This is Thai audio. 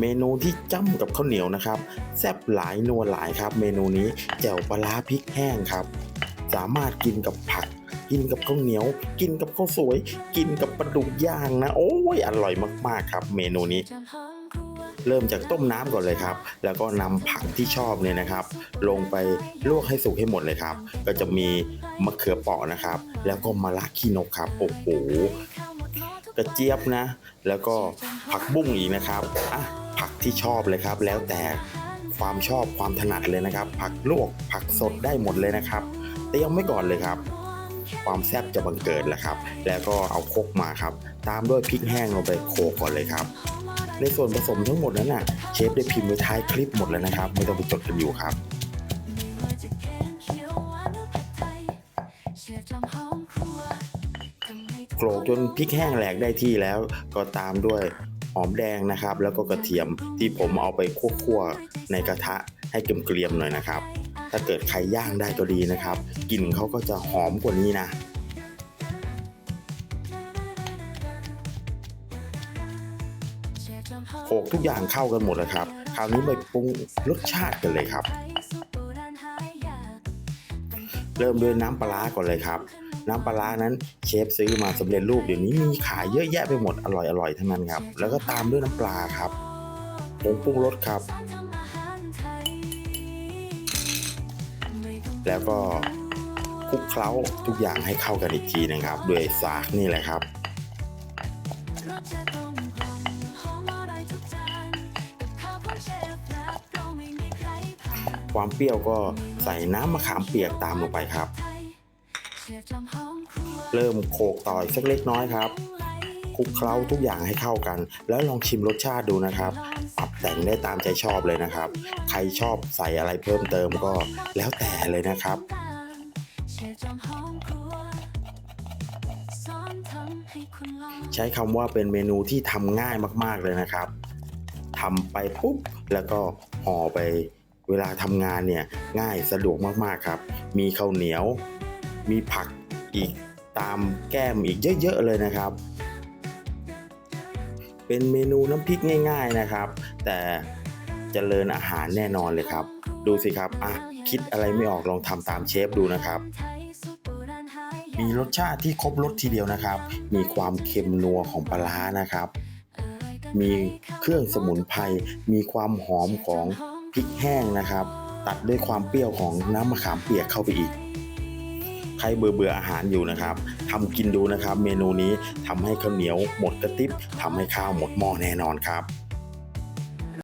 เมนูที่จ้ำกับข้าวเหนียวนะครับ แซ่บหลายนัวหลายครับ เมนูนี้แจ่วปลาพริกแห้งครับ สามารถกินกับผัก กินกับข้าวเหนียว กินกับข้าวสวย กินกับปลาดุกย่างนะ โอ้ยอร่อยมากๆครับ เมนูนี้ เริ่มจากต้มน้ำก่อนเลยครับ แล้วก็นำผักที่ชอบเนี่ยนะครับ ลงไปลวกให้สุกให้หมดเลยครับ ก็จะมีมะเขือเปราะนะครับ แล้วก็มะระขี้นกครับโอ้โห กระเจี๊ยบนะ แล้วก็ผักบุ้งอีกนะครับอะผักที่ชอบเลยครับ แล้วแต่ความชอบความถนัดเลยนะครับ ผักลวกผักสดได้หมดเลยนะครับเตรียมไว้ก่อนเลยครับความแซ่บจะบังเกิดแหละครับ แล้วก็เอาคกมาครับ ตามด้วยพริกแห้งลงไปโขลกก่อนเลยครับ ในส่วนผสมทั้งหมดนั้นน่ะ เชฟได้พิมพ์ไว้ท้ายคลิปหมดแล้วนะครับ ไม่ต้องไปจดกันอยู่ครับ โขลกจนพริกแห้งแหลกได้ที่แล้ว ก็ตามด้วยหอมแดงนะครับ แล้วก็กระเทียมที่ผมเอาไปคั่วๆในกระทะให้เกรียมๆหน่อยนะครับ ถ้าเกิดใครย่างได้ก็ดีนะครับกลิ่นเขาก็จะหอมกว่านี้นะโขลกทุกอย่างเข้ากันหมดแล้วครับ คราวนี้ไปปรุงรสชาติกันเลยครับ เริ่มด้วยน้ำปลาก่อนเลยครับ น้ำปลาร้านั้นเชฟซื้อมาสำเร็จรูปเดี๋ยวนี้มีขายเยอะแยะไปหมดอร่อยอร่อยๆทั้งนั้นครับ แล้วก็ตามด้วยน้ำปลาครับผงปรุงรสครับ แล้วก็คลุกเคล้าทุกอย่างให้เข้ากันอีกทีนะครับด้วยสากนี่แหละครับความเปรี้ยวก็ใส่น้ำมะขามเปียกตามลงไปครับ เริ่มโขกต่อยสักเล็กน้อยครับคลุกเคล้าทุกอย่างให้เข้ากัน แล้วลองชิมรสชาติดูนะครับ ปรับแต่งได้ตามใจชอบเลยนะครับ ใครชอบใส่อะไรเพิ่มเติมก็แล้วแต่เลยนะครับใช้คำว่าเป็นเมนูที่ทำง่ายมากๆเลยนะครับทำไปปุ๊บแล้วก็ห่อไปเวลาทำงานเนี่ยง่ายสะดวกมากๆครับ มีข้าวเหนียว มีผักอีกตามแก้มอีกเยอะๆเลยนะครับ เป็นเมนูน้ำพริกง่าย ๆนะครับ แต่เจริญอาหารแน่นอนเลยครับ ดูสิครับอะคิดอะไรไม่ออกลองทำตามเชฟดูนะครับ มีรสชาติที่ครบรสทีเดียวนะครับ มีความเค็มนัวของปลาร้านะครับ มีเครื่องสมุนไพรมีความหอมของพริกแห้งนะครับ ตัดด้วยความเปรี้ยวของน้ำมะขามเปียกเข้าไปอีก ใครเบื่อเบื่ออาหารอยู่นะครับทำกินดูนะครับ เมนูนี้ทำให้ข้าวเหนียวหมดกระติบทำให้ข้าวหมดหม้อแน่นอนครับ